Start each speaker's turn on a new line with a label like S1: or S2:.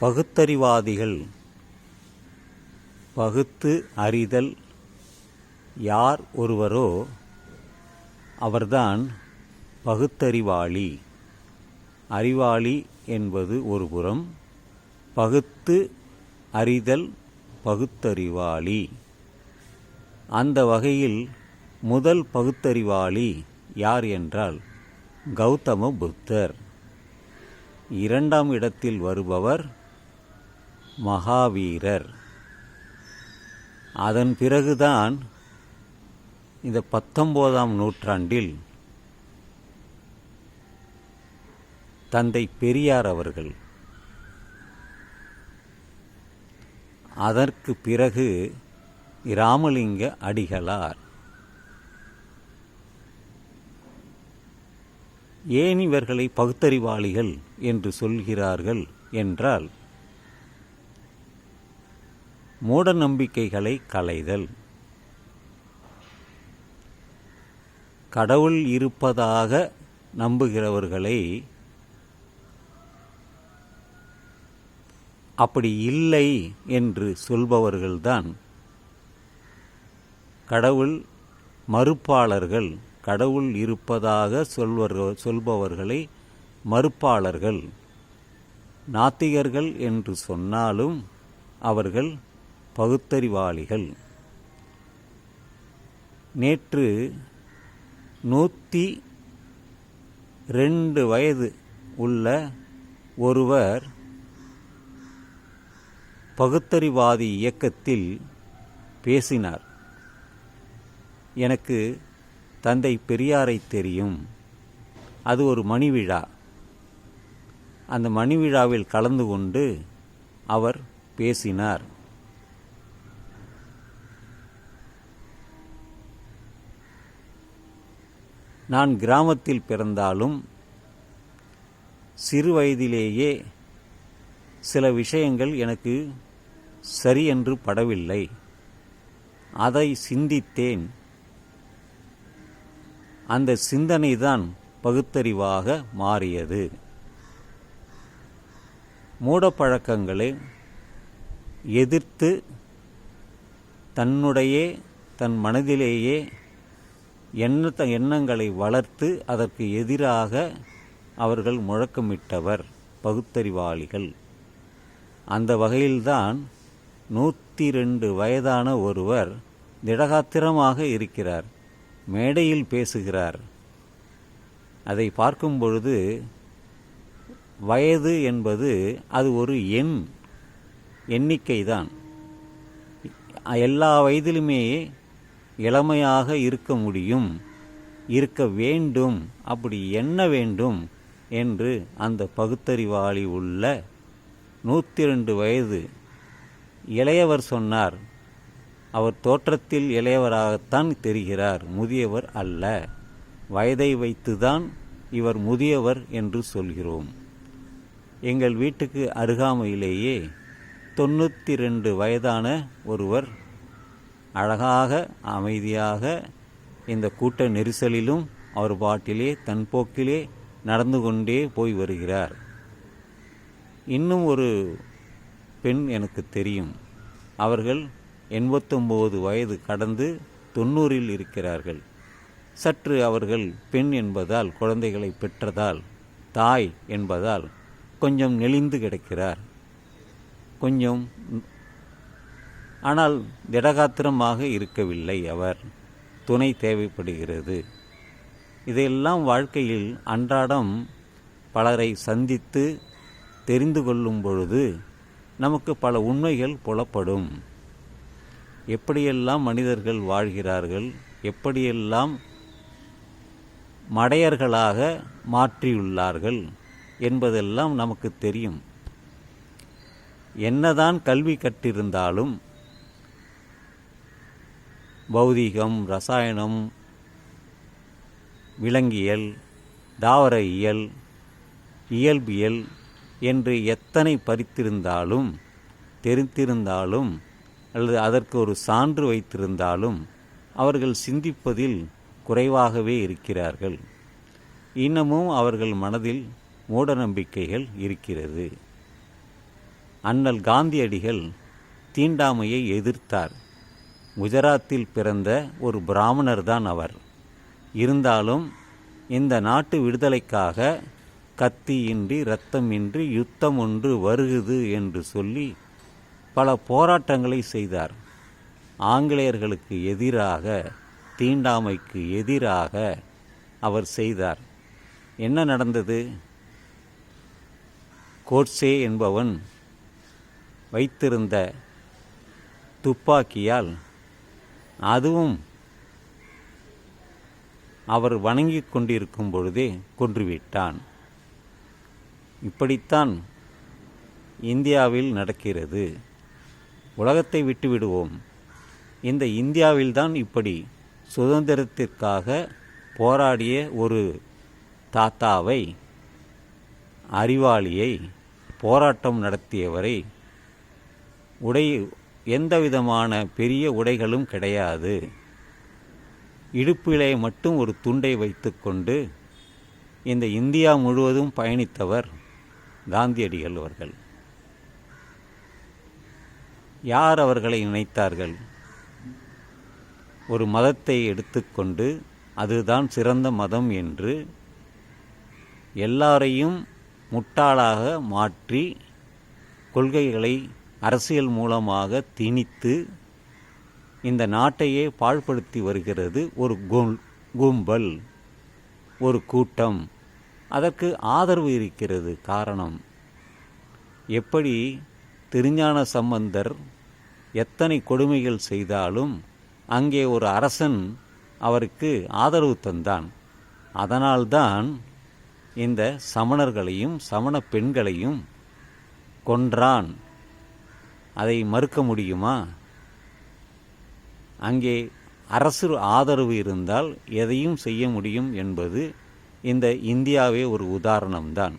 S1: பகுத்தறிவாதிகள். பகுத்து அறிதல் யார் ஒருவரோ அவர்தான் பகுத்தறிவாளி. அறிவாளி என்பது ஒரு புறம் பகுத்து அறிதல் பகுத்தறிவாளி. அந்த வகையில் முதல் பகுத்தறிவாளி யார் என்றால் கௌதம புத்தர். இரண்டாம் இடத்தில் வருபவர் மகாவீரர். அதன் பிறகுதான் இந்த பத்தொம்போதாம் நூற்றாண்டில் தந்தை பெரியார் அவர்கள் அதற்கு பிறகு இராமலிங்க அடிகளார். ஏன் இவர்களை பகுத்தறிவாளிகள் என்று சொல்கிறார்கள் என்றால் மூட நம்பிக்கைகளை களைதல். கடவுள் இருப்பதாக நம்புகிறவர்களை அப்படி இல்லை என்று சொல்பவர்கள்தான் கடவுள் மறுப்பாளர்கள். கடவுள் இருப்பதாக சொல்வர் சொல்பவர்களை மறுப்பாளர்கள். நாத்திகர்கள் என்று சொன்னாலும் அவர்கள் பகுத்தறிவாளிகள். நேற்று நூற்றி ரெண்டு வயது உள்ள ஒருவர் பகுத்தறிவாதி இயக்கத்தில் பேசினார். எனக்கு தந்தை பெரியாரை தெரியும். அது ஒரு மணி விழா அந்த மணி விழாவில் கலந்து கொண்டு அவர் பேசினார். நான் கிராமத்தில் பிறந்தாலும் சிறு வயதிலேயே சில விஷயங்கள் எனக்கு சரி என்று படவில்லை. அதை சிந்தித்தேன். அந்த சிந்தனை தான் பகுத்தறிவாக மாறியது. மூடப்பழக்கங்களை எதிர்த்து தன்னுடைய தன் மனதிலேயே எண்ணத்த எண்ணங்களை வளர்த்து அதற்கு எதிராக அவர்கள் முழக்கமிட்டவர் பகுத்தறிவாளிகள். அந்த வகையில்தான் நூற்றி ரெண்டு வயதான ஒருவர் திடகாத்திரமாக இருக்கிறார் மேடையில் பேசுகிறார். அதை பார்க்கும் பொழுது வயது என்பது அது ஒரு எண் எண்ணிக்கை தான் எல்லா வயதிலுமே இளமையாக இருக்க முடியும். இருக்க வேண்டும். அப்படி என்ன வேண்டும்? என்று அந்த பகுத்தறிவாளி உள்ள நூற்றி ரெண்டு வயது இளையவர் சொன்னார். அவர் தோற்றத்தில் இளையவராகத்தான் தெரிகிறார். முதியவர் அல்ல. வயதை வைத்துதான் இவர் முதியவர் என்று சொல்கிறோம். எங்கள் வீட்டுக்கு அருகாமையிலேயே தொண்ணூற்றி ரெண்டு வயதான ஒருவர் அழகாக அமைதியாக இந்த கூட்ட நெரிசலிலும் அவர் பாட்டிலே தன் போக்கிலே நடந்து கொண்டே போய் வருகிறார். இன்னும் ஒரு பெண் எனக்கு தெரியும். அவர்கள் எண்பத்தொம்போது வயது கடந்து தொண்ணூறில் இருக்கிறார்கள். சற்று அவர்கள் பெண் என்பதால் குழந்தைகளை பெற்றதால் தாய் என்பதால் கொஞ்சம் நெளிந்து கிடக்கிறார். கொஞ்சம் ஆனால் திடகாத்திரமாக இருக்கவில்லை அவர். துணை தேவைப்படுகிறது. இதையெல்லாம் வாழ்க்கையில் அன்றாடம் பலரை சந்தித்து தெரிந்து கொள்ளும் பொழுது நமக்கு பல உண்மைகள் புலப்படும். எப்படியெல்லாம் மனிதர்கள் வாழ்கிறார்கள் எப்படியெல்லாம் மடையர்களாக மாற்றியுள்ளார்கள் என்பதெல்லாம் நமக்கு தெரியும். என்னதான் கல்வி கற்றிருந்தாலும் பௌதீகம் ரசாயனம் விலங்கியல் தாவர இயல் இயல்பியல் என்று எத்தனை பறித்திருந்தாலும் தெரிந்திருந்தாலும் அல்லது அதற்கு ஒரு சான்று வைத்திருந்தாலும் அவர்கள் சிந்திப்பதில் குறைவாகவே இருக்கிறார்கள். இன்னமும் அவர்கள் மனதில் மூடநம்பிக்கைகள் இருக்கிறது. அண்ணல் காந்தியடிகள் தீண்டாமையை எதிர்த்தார். குஜராத்தில் பிறந்த ஒரு பிராமணர் தான் அவர். இருந்தாலும் இந்த நாட்டு விடுதலைக்காக கத்தியின்றி இரத்தமின்றி யுத்தம் ஒன்று வருகுது என்று சொல்லி பல போராட்டங்களை செய்தார். ஆங்கிலேயர்களுக்கு எதிராக தீண்டாமைக்கு எதிராக அவர் செய்தார். என்ன நடந்தது? கோட்சே என்பவன் வைத்திருந்த துப்பாக்கியால் அதுவும் அவர் வணங்கிக் கொண்டிருக்கும் பொழுதே கொன்றுவிட்டான். இப்படித்தான் இந்தியாவில் நடக்கிறது. உலகத்தை விட்டுவிடுவோம். இந்த இந்தியாவில்தான் இப்படி சுதந்திரத்திற்காக போராடிய ஒரு தாத்தாவை அறிவாளியை போராட்டம் நடத்தியவரை உடை எந்த விதமான பெரிய உடைகளும் கிடையாது. இடுப்பிலே மட்டும் ஒரு துண்டை வைத்துக்கொண்டு இந்த இந்தியா முழுவதும் பயணித்தவர் காந்தியடிகள் அவர்கள். யார் அவர்களை நினைத்தார்கள்? ஒரு மதத்தை எடுத்துக்கொண்டு அதுதான் சிறந்த மதம் என்று எல்லாரையும் முட்டாளாக மாற்றி கொள்கைகளை அரசியல் மூலமாக திணித்து இந்த நாட்டையே பாழ்படுத்தி வருகிறது ஒரு கும்பல் ஒரு கூட்டம். அதற்கு ஆதரவு இருக்கிறது காரணம். எப்படி திருஞான சம்பந்தர் எத்தனை கொடுமைகள் செய்தாலும் அங்கே ஒரு அரசன் அவருக்கு ஆதரவு தந்தான். அதனால்தான் இந்த சமணர்களையும் சமண பெண்களையும் கொன்றான். அதை மறுக்க முடியுமா? அங்கே அரசு ஆதரவு இருந்தால் எதையும் செய்ய முடியும் என்பது இந்த இந்தியாவே ஒரு உதாரணம்தான்.